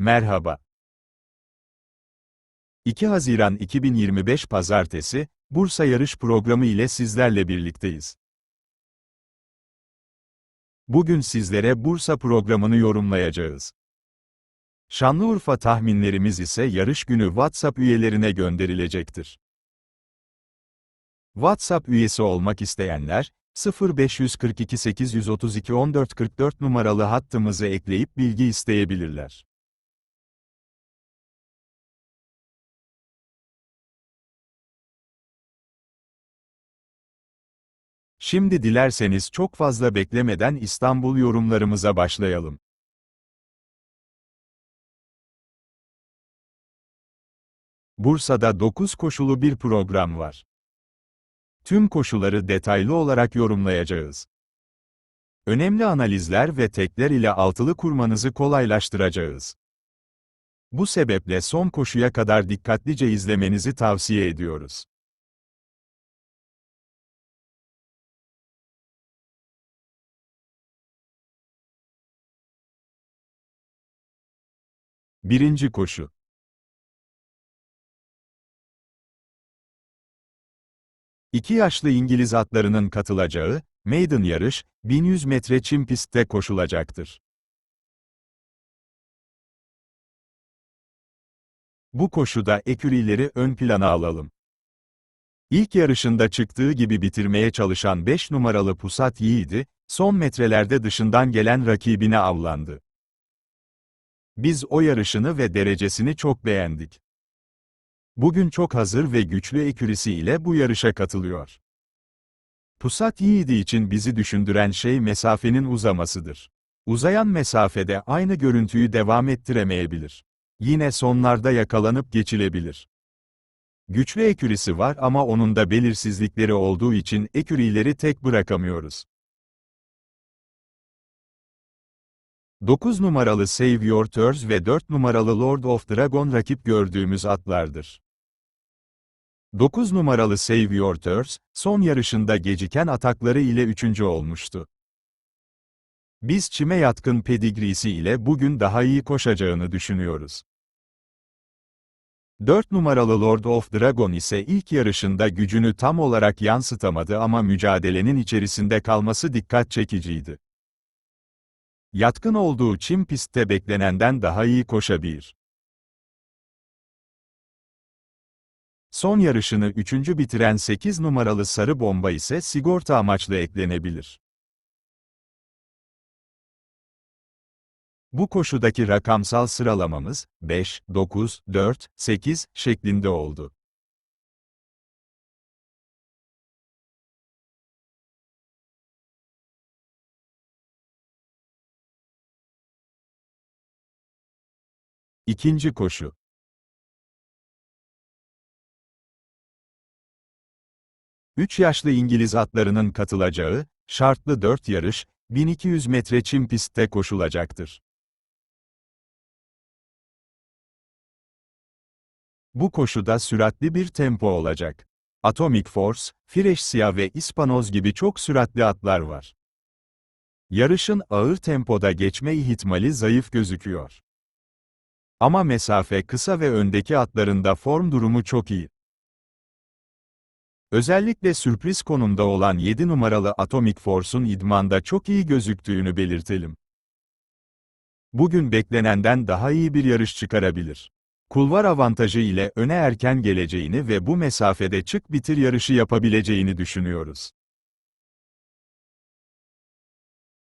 Merhaba. 2 Haziran 2025 Pazartesi, Bursa Yarış Programı ile sizlerle birlikteyiz. Bugün sizlere Bursa programını yorumlayacağız. Şanlıurfa tahminlerimiz ise yarış günü WhatsApp üyelerine gönderilecektir. WhatsApp üyesi olmak isteyenler, 0542 832 1444 numaralı hattımızı ekleyip bilgi isteyebilirler. Şimdi dilerseniz çok fazla beklemeden İstanbul yorumlarımıza başlayalım. Bursa'da 9 koşulu bir program var. Tüm koşuları detaylı olarak yorumlayacağız. Önemli analizler ve tekler ile altılı kurmanızı kolaylaştıracağız. Bu sebeple son koşuya kadar dikkatlice izlemenizi tavsiye ediyoruz. Birinci koşu. İki yaşlı İngiliz atlarının katılacağı, maiden yarış, 1100 metre çim pistte koşulacaktır. Bu koşuda ekürileri ön plana alalım. İlk yarışında çıktığı gibi bitirmeye çalışan 5 numaralı Pusat Yiğidi, son metrelerde dışından gelen rakibine avlandı. Biz o yarışını ve derecesini çok beğendik. Bugün çok hazır ve güçlü ekürisi ile bu yarışa katılıyor. Pusat Yiğidi için bizi düşündüren şey mesafenin uzamasıdır. Uzayan mesafede aynı görüntüyü devam ettiremeyebilir. Yine sonlarda yakalanıp geçilebilir. Güçlü ekürisi var ama onun da belirsizlikleri olduğu için ekürileri tek bırakamıyoruz. 9 numaralı Save Your Turs ve 4 numaralı Lord of Dragon rakip gördüğümüz atlardır. 9 numaralı Save Your Turs, son yarışında geciken atakları ile 3. olmuştu. Biz çime yatkın pedigrisi ile bugün daha iyi koşacağını düşünüyoruz. 4 numaralı Lord of Dragon ise ilk yarışında gücünü tam olarak yansıtamadı ama mücadelenin içerisinde kalması dikkat çekiciydi. Yatkın olduğu çim pistte beklenenden daha iyi koşabilir. Son yarışını üçüncü bitiren 8 numaralı sarı bomba ise sigorta amaçlı eklenebilir. Bu koşudaki rakamsal sıralamamız 5, 9, 4, 8 şeklinde oldu. İkinci koşu. Üç yaşlı İngiliz atlarının katılacağı, şartlı 4 yarış, 1200 metre çim pistte koşulacaktır. Bu koşuda süratli bir tempo olacak. Atomic Force, Fireşsia ve Ispanoz gibi çok süratli atlar var. Yarışın ağır tempoda geçme ihtimali zayıf gözüküyor. Ama mesafe kısa ve öndeki atlarında form durumu çok iyi. Özellikle sürpriz konumda olan 7 numaralı Atomic Force'un idmanda çok iyi gözüktüğünü belirtelim. Bugün beklenenden daha iyi bir yarış çıkarabilir. Kulvar avantajı ile öne erken geleceğini ve bu mesafede çık bitir yarışı yapabileceğini düşünüyoruz.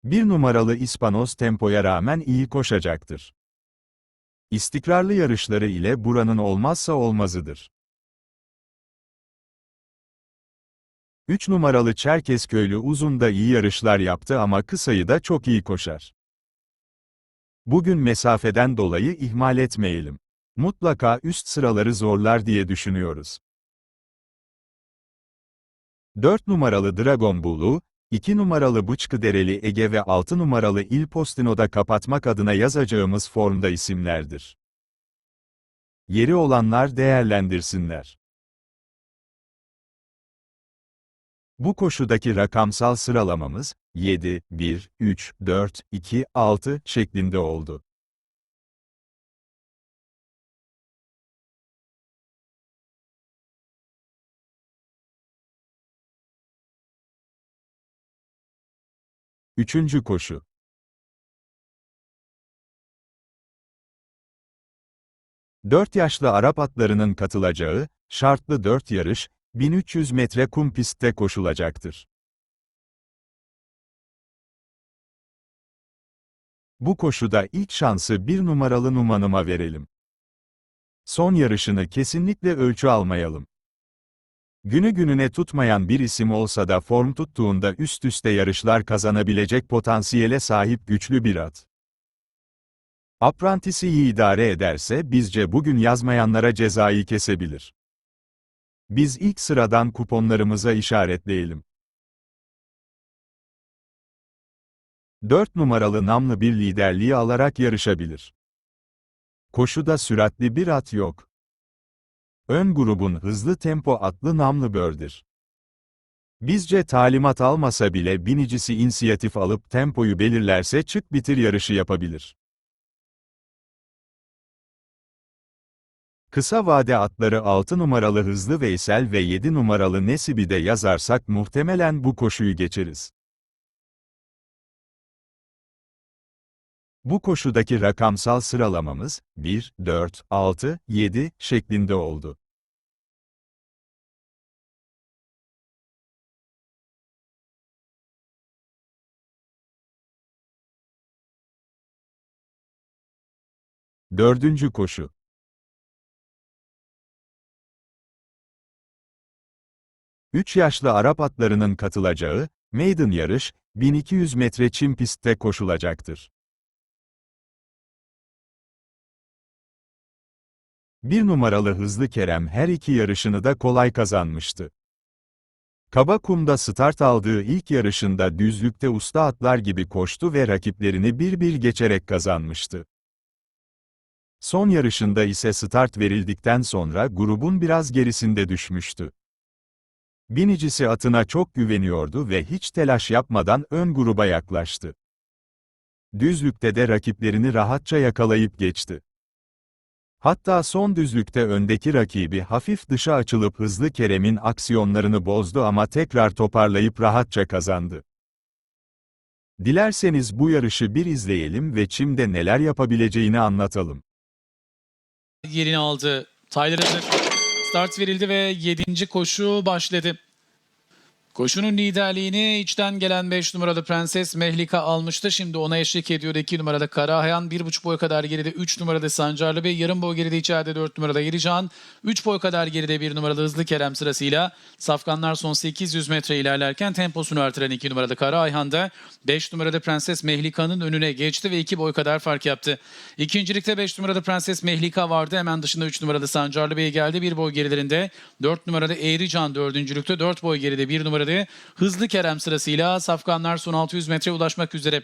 Bir numaralı İspanos tempoya rağmen iyi koşacaktır. İstikrarlı yarışları ile buranın olmazsa olmazıdır. 3 numaralı Çerkezköylü uzun da iyi yarışlar yaptı ama kısayı da çok iyi koşar. Bugün mesafeden dolayı ihmal etmeyelim. Mutlaka üst sıraları zorlar diye düşünüyoruz. 4 numaralı Dragon Bull'u, 2 numaralı Bıçkıdereli Ege ve 6 numaralı Il Postino'da kapatmak adına yazacağımız formda isimlerdir. Yeri olanlar değerlendirsinler. Bu koşudaki rakamsal sıralamamız, 7, 1, 3, 4, 2, 6 şeklinde oldu. Üçüncü koşu. Dört yaşlı Arap atlarının katılacağı, şartlı dört yarış, 1300 metre kum pistte koşulacaktır. Bu koşuda ilk şansı bir numaralı numanıma verelim. Son yarışını kesinlikle ölçü almayalım. Günü gününe tutmayan bir isim olsa da form tuttuğunda üst üste yarışlar kazanabilecek potansiyele sahip güçlü bir at. Aprantisi iyi idare ederse bizce bugün yazmayanlara cezayı kesebilir. Biz ilk sıradan kuponlarımıza işaretleyelim. 4 numaralı namlı bir liderliği alarak yarışabilir. Koşuda süratli bir at yok. Ön grubun hızlı tempo atlı namlı bördür. Bizce talimat almasa bile binicisi inisiyatif alıp tempoyu belirlerse çık bitir yarışı yapabilir. Kısa vade atları 6 numaralı Hızlı Veysel ve 7 numaralı Nesibi de yazarsak muhtemelen bu koşuyu geçeriz. Bu koşudaki rakamsal sıralamamız 1, 4, 6, 7 şeklinde oldu. Dördüncü koşu. Üç yaşlı Arap atlarının katılacağı, maiden yarış, 1200 metre çim pistte koşulacaktır. Bir numaralı Hızlı Kerem her iki yarışını da kolay kazanmıştı. Kaba kumda start aldığı ilk yarışında düzlükte usta atlar gibi koştu ve rakiplerini bir bir geçerek kazanmıştı. Son yarışında ise start verildikten sonra grubun biraz gerisinde düşmüştü. Binicisi atına çok güveniyordu ve hiç telaş yapmadan ön gruba yaklaştı. Düzlükte de rakiplerini rahatça yakalayıp geçti. Hatta son düzlükte öndeki rakibi hafif dışa açılıp hızlı Kerem'in aksiyonlarını bozdu ama tekrar toparlayıp rahatça kazandı. Dilerseniz bu yarışı bir izleyelim ve çimde neler yapabileceğini anlatalım. yerini aldı. Tyler. Start verildi ve 7. koşu başladı. Koşunun liderliğini içten gelen 5 numaralı Prenses Mehlika almıştı. Şimdi ona eşlik ediyordu 2 numarada Karahayan. 1,5 boy kadar geride 3 numarada Sancarlı Bey. Yarım boy geride içeride 4 numarada Yerican. 3 boy kadar geride 1 numaralı Hızlı Kerem sırasıyla. Safkanlar son 800 metre ilerlerken temposunu artıran 2 numarada Karaayhan da 5 numarada Prenses Mehlika'nın önüne geçti ve 2 boy kadar fark yaptı. İkincilikte 5 numarada Prenses Mehlika vardı. Hemen dışında 3 numaralı Sancarlı Bey geldi. 1 boy gerilerinde 4 numarada Eğrican dördüncülükte 4 boy geride 1 numarada Hızlı Kerem sırasıyla Safkanlar son 600 metre ulaşmak üzere.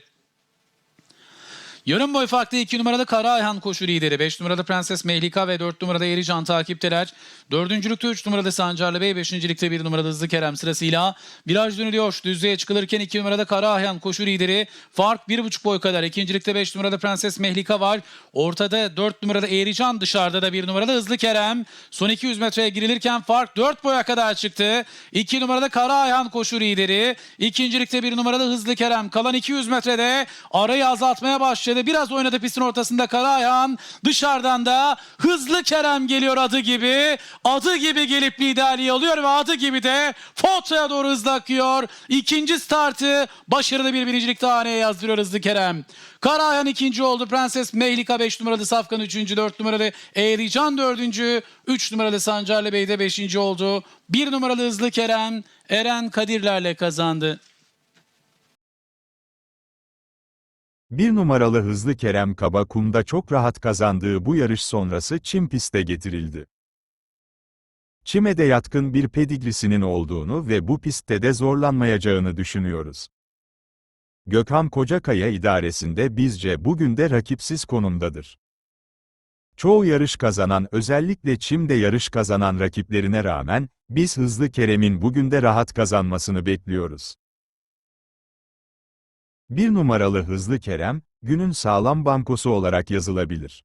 Yarım boy farklı 2 numarada Kara Ayhan koşu lideri. 5 numarada Prenses Mehlika ve 4 numarada Erican takipteler. Dördüncülükte 3 numarada Sancarlı Bey. Beşincilikte 1 numarada Hızlı Kerem sırasıyla. Viraj dönülüyor. Düzlüğe çıkılırken 2 numarada Kara Ayhan koşu lideri. Fark 1,5 boy kadar. İkincilikte 5 numarada Prenses Mehlika var. Ortada 4 numarada Erican dışarıda da 1 numarada Hızlı Kerem. Son 200 metreye girilirken fark 4 boya kadar çıktı. 2 numarada Kara Ayhan koşu lideri. İkincilikte 1 numarada Hızlı Kerem. Kalan 200 metrede arayı azaltmaya başladı. Biraz oynadı pistin ortasında Karayan. Dışarıdan da hızlı Kerem geliyor adı gibi. Adı gibi gelip liderliği alıyor ve adı gibi de fotoya doğru hızlı akıyor. İkinci startı başarılı bir birincilik daha haneye yazdırıyor hızlı Kerem. Karayan ikinci oldu. Prenses Mehlika 5 numaralı Safkan 3. 4 numaralı Eğrican 4. 3 numaralı Sancarlı Bey de 5. oldu. 1 numaralı Hızlı Kerem Eren Kadirler'le kazandı. Bir numaralı Hızlı Kerem Kaba kumda çok rahat kazandığı bu yarış sonrası çim piste getirildi. Çime de yatkın bir pedigrisinin olduğunu ve bu pistte de zorlanmayacağını düşünüyoruz. Gökhan Kocakaya idaresinde bizce bugün de rakipsiz konumdadır. Çoğu yarış kazanan özellikle çimde yarış kazanan rakiplerine rağmen, biz Hızlı Kerem'in bugün de rahat kazanmasını bekliyoruz. Bir numaralı Hızlı Kerem, günün sağlam bankosu olarak yazılabilir.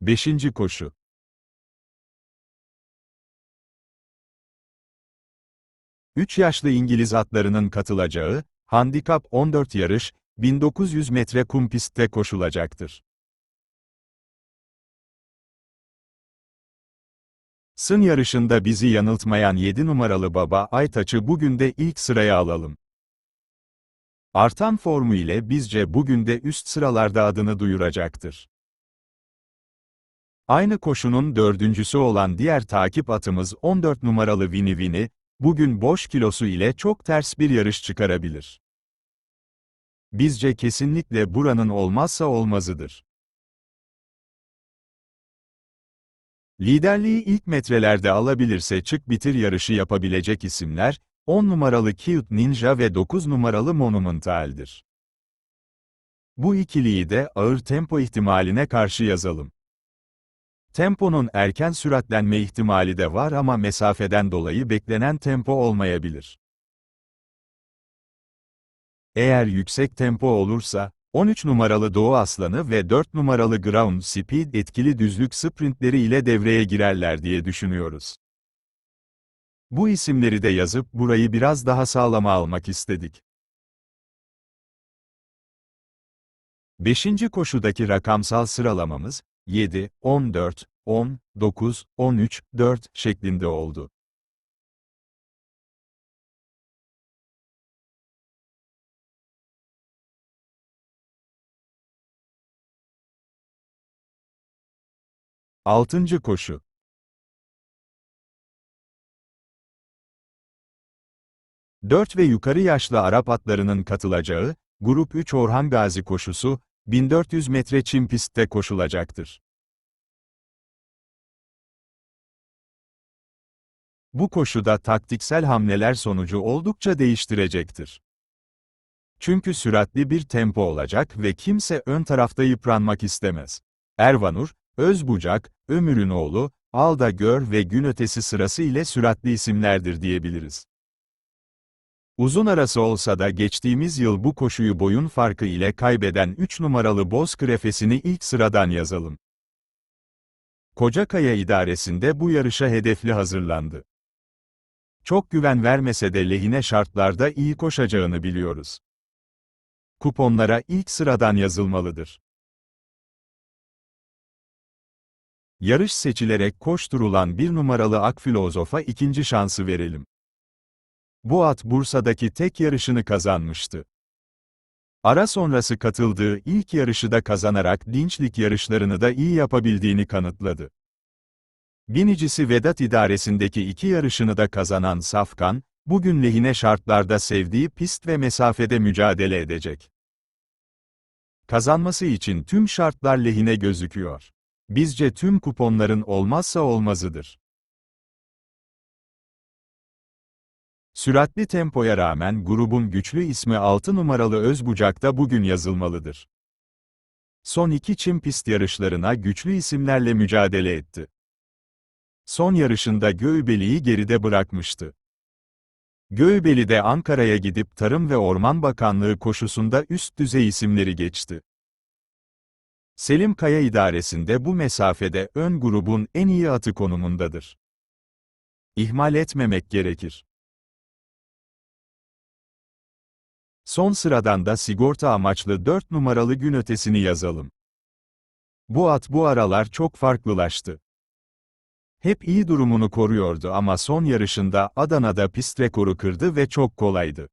5. koşu. Üç yaşlı İngiliz atlarının katılacağı, handikap 14 yarış, 1900 metre kum pistte koşulacaktır. Sın yarışında bizi yanıltmayan 7 numaralı Baba Aytaç'ı bugün de ilk sıraya alalım. Artan formu ile bizce bugün de üst sıralarda adını duyuracaktır. Aynı koşunun dördüncüsü olan diğer takip atımız 14 numaralı Vini Vini, bugün boş kilosu ile çok ters bir yarış çıkarabilir. Bizce kesinlikle buranın olmazsa olmazıdır. Liderliği ilk metrelerde alabilirse çık bitir yarışı yapabilecek isimler, 10 numaralı Cute Ninja ve 9 numaralı Monumental'dir. Bu ikiliyi de ağır tempo ihtimaline karşı yazalım. Temponun erken süratlenme ihtimali de var ama mesafeden dolayı beklenen tempo olmayabilir. Eğer yüksek tempo olursa, 13 numaralı Doğu Aslanı ve 4 numaralı Ground Speed etkili düzlük sprintleri ile devreye girerler diye düşünüyoruz. Bu isimleri de yazıp burayı biraz daha sağlama almak istedik. 5. koşudaki rakamsal sıralamamız 7, 14, 10, 9, 13, 4 şeklinde oldu. Altıncı koşu. Dört ve yukarı yaşlı Arap atlarının katılacağı, Grup 3 Orhan Gazi koşusu, 1400 metre çim pistte koşulacaktır. Bu koşuda taktiksel hamleler sonucu oldukça değiştirecektir. Çünkü süratli bir tempo olacak ve kimse ön tarafta yıpranmak istemez. Ervanur, Özbucak, Ömürünoğlu, Alda Gör ve Gün Ötesi sırası ile süratli isimlerdir diyebiliriz. Uzun arası olsa da geçtiğimiz yıl bu koşuyu boyun farkı ile kaybeden 3 numaralı Boz Krefesini ilk sıradan yazalım. Kocakaya idaresinde bu yarışa hedefli hazırlandı. Çok güven vermese de lehine şartlarda iyi koşacağını biliyoruz. Kuponlara ilk sıradan yazılmalıdır. Yarış seçilerek koşturulan bir numaralı Akfilozof'a ikinci şansı verelim. Bu at Bursa'daki tek yarışını kazanmıştı. Ara sonrası katıldığı ilk yarışı da kazanarak dinçlik yarışlarını da iyi yapabildiğini kanıtladı. Binicisi Vedat idaresindeki iki yarışını da kazanan Safkan, bugün lehine şartlarda sevdiği pist ve mesafede mücadele edecek. Kazanması için tüm şartlar lehine gözüküyor. Bizce tüm kuponların olmazsa olmazıdır. Süratli tempoya rağmen grubun güçlü ismi 6 numaralı Özbucak'ta bugün yazılmalıdır. Son iki çim pist yarışlarına güçlü isimlerle mücadele etti. Son yarışında Göğübeli'yi geride bırakmıştı. Göğübeli de Ankara'ya gidip Tarım ve Orman Bakanlığı koşusunda üst düzey isimleri geçti. Selim Kaya idaresinde bu mesafede ön grubun en iyi atı konumundadır. İhmal etmemek gerekir. Son sıradan da sigorta amaçlı 4 numaralı gün ötesini yazalım. Bu at bu aralar çok farklılaştı. Hep iyi durumunu koruyordu ama son yarışında Adana'da pist rekoru kırdı ve çok kolaydı.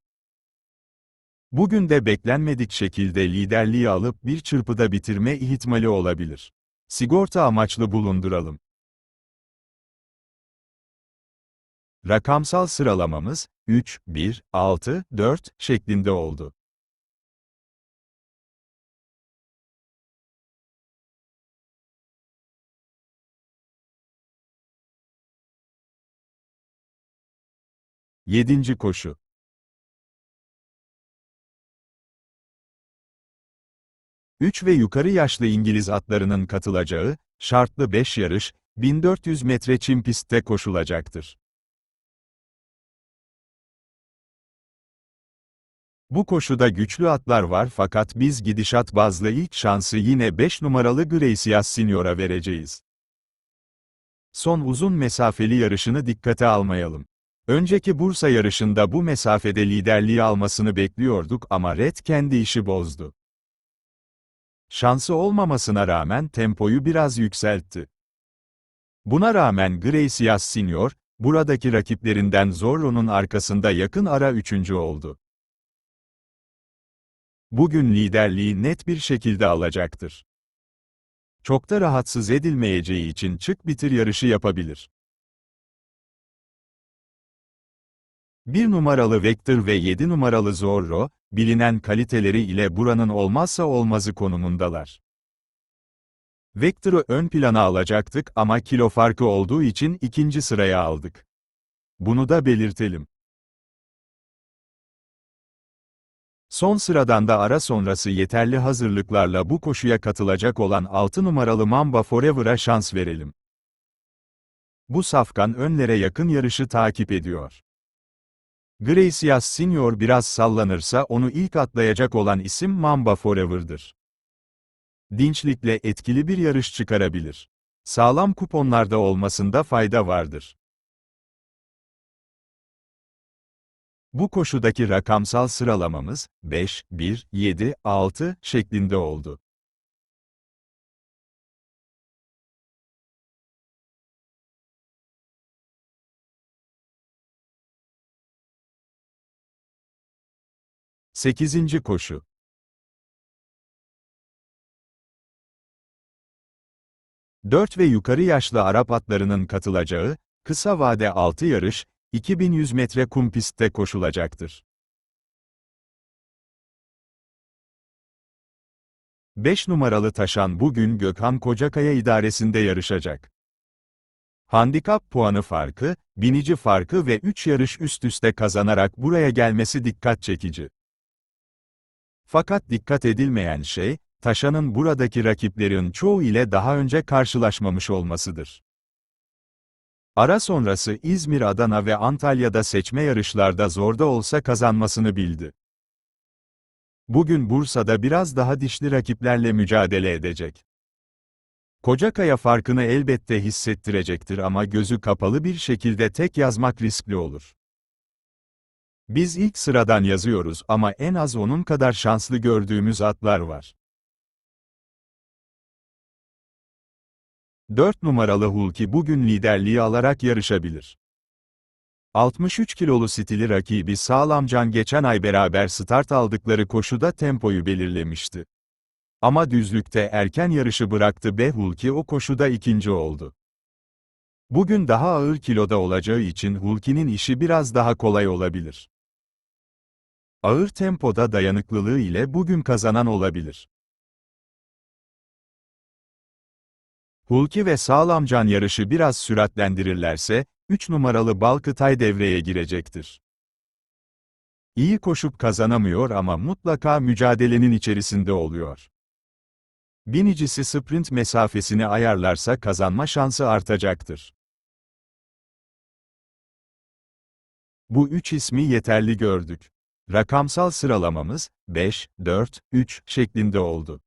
Bugün de beklenmedik şekilde liderliği alıp bir çırpıda bitirme ihtimali olabilir. Sigorta amaçlı bulunduralım. Rakamsal sıralamamız 3, 1, 6, 4 şeklinde oldu. Yedinci koşu. Üç ve yukarı yaşlı İngiliz atlarının katılacağı, şartlı 5 yarış, 1400 metre çim pistte koşulacaktır. Bu koşuda güçlü atlar var fakat biz gidişat bazlı ilk şansı yine 5 numaralı Gracias Senior'a vereceğiz. Son uzun mesafeli yarışını dikkate almayalım. Önceki Bursa yarışında bu mesafede liderliği almasını bekliyorduk ama Red kendi işi bozdu. Şansı olmamasına rağmen tempoyu biraz yükseltti. Buna rağmen Gracias Senior, buradaki rakiplerinden Zorro'nun arkasında yakın ara üçüncü oldu. Bugün liderliği net bir şekilde alacaktır. Çok da rahatsız edilmeyeceği için çık bitir yarışı yapabilir. Bir numaralı Vector ve 7 numaralı Zorro, bilinen kaliteleri ile buranın olmazsa olmazı konumundalar. Vector'u ön plana alacaktık ama kilo farkı olduğu için ikinci sıraya aldık. Bunu da belirtelim. Son sıradan da ara sonrası yeterli hazırlıklarla bu koşuya katılacak olan 6 numaralı Mamba Forever'a şans verelim. Bu safkan önlere yakın yarışı takip ediyor. Gracias Senior biraz sallanırsa onu ilk atlayacak olan isim Mamba Forever'dır. Dinçlikle etkili bir yarış çıkarabilir. Sağlam kuponlarda olmasında fayda vardır. Bu koşudaki rakamsal sıralamamız 5, 1, 7, 6 şeklinde oldu. Sekizinci koşu. Dört ve yukarı yaşlı Arap atlarının katılacağı, kısa vade 6 yarış, 2100 metre kum pistte koşulacaktır. 5 numaralı taşan bugün Gökhan Kocakaya idaresinde yarışacak. Handikap puanı farkı, binici farkı ve 3 yarış üst üste kazanarak buraya gelmesi dikkat çekici. Fakat dikkat edilmeyen şey, Taşan'ın buradaki rakiplerin çoğu ile daha önce karşılaşmamış olmasıdır. Ara sonrası İzmir, Adana ve Antalya'da seçme yarışlarda zorda olsa kazanmasını bildi. Bugün Bursa'da biraz daha dişli rakiplerle mücadele edecek. Kocakaya farkını elbette hissettirecektir ama gözü kapalı bir şekilde tek yazmak riskli olur. Biz ilk sıradan yazıyoruz ama en az onun kadar şanslı gördüğümüz atlar var. 4 numaralı Hulki bugün liderliği alarak yarışabilir. 63 kilolu stili rakibi Sağlamcan geçen ay beraber start aldıkları koşuda tempoyu belirlemişti. Ama düzlükte erken yarışı bıraktı ve Hulki o koşuda ikinci oldu. Bugün daha ağır kiloda olacağı için Hulki'nin işi biraz daha kolay olabilir. Ağır tempoda dayanıklılığı ile bugün kazanan olabilir. Hulki ve Sağlamcan yarışı biraz süratlendirirlerse, 3 numaralı Balkıtay devreye girecektir. İyi koşup kazanamıyor ama mutlaka mücadelenin içerisinde oluyor. Binicisi sprint mesafesini ayarlarsa kazanma şansı artacaktır. Bu üç ismi yeterli gördük. Rakamsal sıralamamız 5, 4, 3 şeklinde oldu.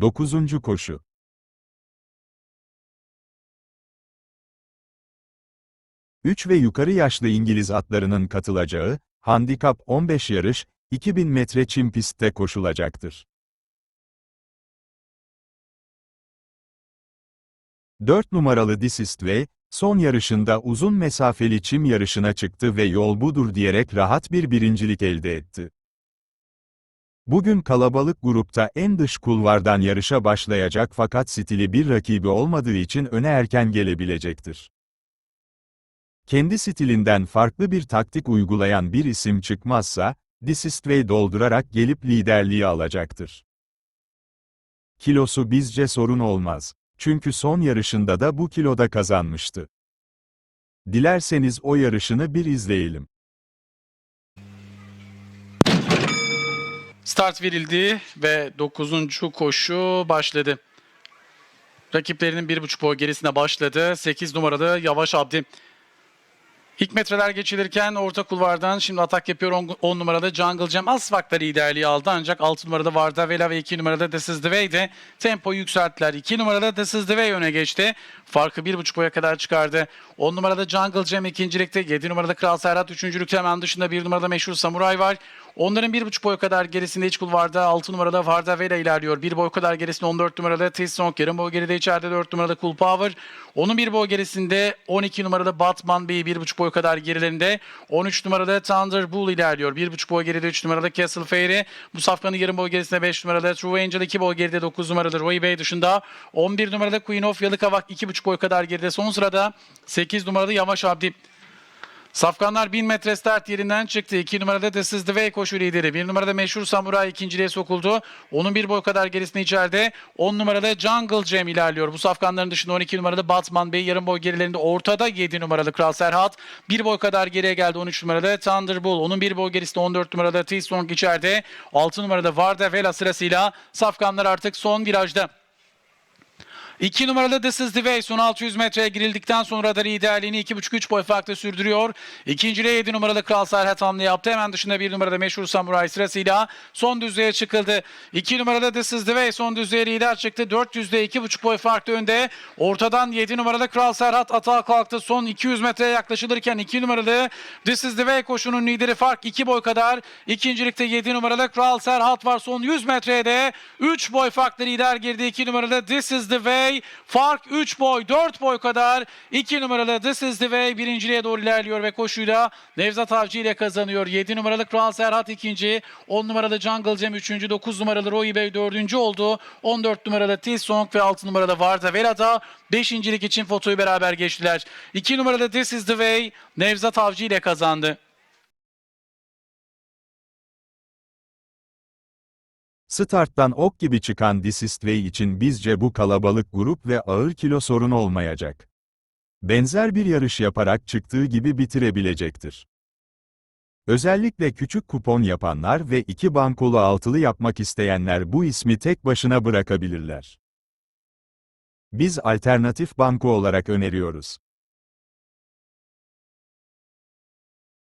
Dokuzuncu koşu. Üç ve yukarı yaşlı İngiliz atlarının katılacağı, handikap 15 yarış, 2000 metre çim pistte koşulacaktır. 4 numaralı Disistway, son yarışında uzun mesafeli çim yarışına çıktı ve yol budur diyerek rahat bir birincilik elde etti. Bugün kalabalık grupta en dış kulvardan yarışa başlayacak fakat stili bir rakibi olmadığı için öne erken gelebilecektir. Kendi stilinden farklı bir taktik uygulayan bir isim çıkmazsa, Disistway doldurarak gelip liderliği alacaktır. Kilosu bizce sorun olmaz. Çünkü son yarışında da bu kiloda kazanmıştı. Dilerseniz o yarışını bir izleyelim. Start verildi ve 9. koşu başladı. Rakiplerinin 1.5 boy gerisine başladı. 8 numaralı Yavaş Abdi. İlk metreler geçilirken orta kulvardan şimdi atak yapıyor 10 numarada Jungle Jam. Asfak'ta liderliği aldı ancak 6 numarada Varda Vela ve 2 numarada This Is The Way'de tempoyu yükselttiler. 2 numarada This Is The Way öne geçti. Farkı 1.5 boya kadar çıkardı. 10 numarada Jungle Jam ikincilikte. 7 numarada Kral Serhat üçüncülükte hemen dışında 1 numarada Meşhur Samuray var. Onların 1.5 boy kadar gerisinde iç kulvarda 6 numarada Varda Vela ilerliyor. 1 boy kadar gerisinde 14 numarada T-Song. Yarım boy geride içeride 4 numarada Cool Power. Onun 1 boy gerisinde 12 numarada Batman Bey 1.5 boy kadar gerilerinde. 13 numarada Thunder Bull ilerliyor. 1.5 boy geride 3 numarada Castle Fairy. Bu safkanın yarım boy gerisinde 5 numarada True Angel 2 boy geride 9 numarada Roy Bey dışında. 11 numarada Queen of Yalıkavak 2.5 boy kadar geride. Son sırada 8 numarada Yamaç Abdi. Safkanlar 1000 metre start yerinden çıktı. 2 numarada This is the Way koşu lideri. 1 numarada Meşhur Samuray ikinciliğe sokuldu. Onun bir boy kadar gerisinde içeride. 10 numarada Jungle Jam ilerliyor. Bu safkanların dışında 12 numarada Batman Bey yarım boy gerilerinde ortada 7 numaralı Kral Serhat. Bir boy kadar geriye geldi 13 numarada Thunderbolt. Onun bir boy gerisinde 14 numarada T-Strong içeride. 6 numarada Varda Vela sırasıyla safkanlar artık son virajda. 2 numaralı This is the Way son 600 metreye girildikten sonra da liderliğini 2.5-3 boy farkla sürdürüyor. İkinciliğe 7 numaralı Kral Serhat hamle yaptı. Hemen dışında 1 numarada Meşhur Samuray sırasıyla son düzlüğe çıkıldı. 2 numaralı This is the Way son düzlüğe lider çıktı. 400'de 2.5 boy farklı önde. Ortadan 7 numaralı Kral Serhat atağa kalktı. Son 200 metreye yaklaşılırken 2 numaralı This is the Way koşunun lideri fark 2 boy kadar. İkincilikte 7 numaralı Kral Serhat var. Son 100 metreye de 3 boy farklı lider girdi. 2 numaralı This is the Way. Fark 3 boy 4 boy kadar. 2 numaralı This is the Way birinciliğe doğru ilerliyor ve koşuyla Nevzat Avcı ile kazanıyor. 7 numaralı Kral Serhat ikinci. 10 numaralı Jungle Jam üçüncü. 9 numaralı Roy Bey dördüncü oldu. 14 numaralı T-Song ve 6 numaralı Varda Vela'da beşincilik için fotoyu beraber geçtiler. 2 numaralı This is the Way Nevzat Avcı ile kazandı. Starttan ok gibi çıkan Disistway için bizce bu kalabalık grup ve ağır kilo sorun olmayacak. Benzer bir yarış yaparak çıktığı gibi bitirebilecektir. Özellikle küçük kupon yapanlar ve iki bankolu altılı yapmak isteyenler bu ismi tek başına bırakabilirler. Biz alternatif banko olarak öneriyoruz.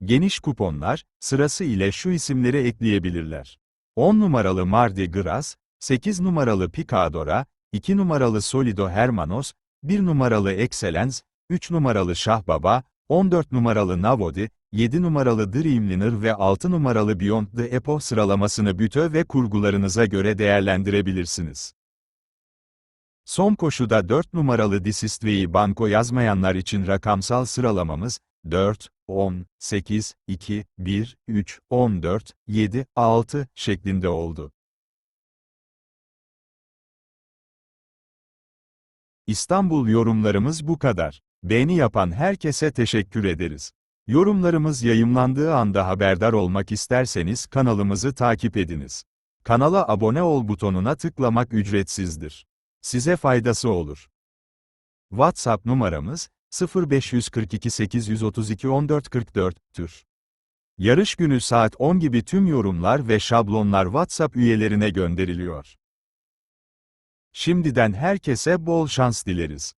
Geniş kuponlar, sırası ile şu isimleri ekleyebilirler. 10 numaralı Mardi Gras, 8 numaralı Picadora, 2 numaralı Solido Hermanos, 1 numaralı Excellence, 3 numaralı Şahbaba, 14 numaralı Navodi, 7 numaralı Dreamliner ve 6 numaralı Beyond the Epoch sıralamasını bütö ve kurgularınıza göre değerlendirebilirsiniz. Son koşuda 4 numaralı Disistve'yi banko yazmayanlar için rakamsal sıralamamız, 4, 10, 8, 2, 1, 3, 14, 7, 6 şeklinde oldu. İstanbul yorumlarımız bu kadar. Beğeni yapan herkese teşekkür ederiz. Yorumlarımız yayımlandığı anda haberdar olmak isterseniz kanalımızı takip ediniz. Kanala abone ol butonuna tıklamak ücretsizdir. Size faydası olur. WhatsApp numaramız 0542 832 1444 tür. Yarış günü saat 10 gibi tüm yorumlar ve şablonlar WhatsApp üyelerine gönderiliyor. Şimdiden herkese bol şans dileriz.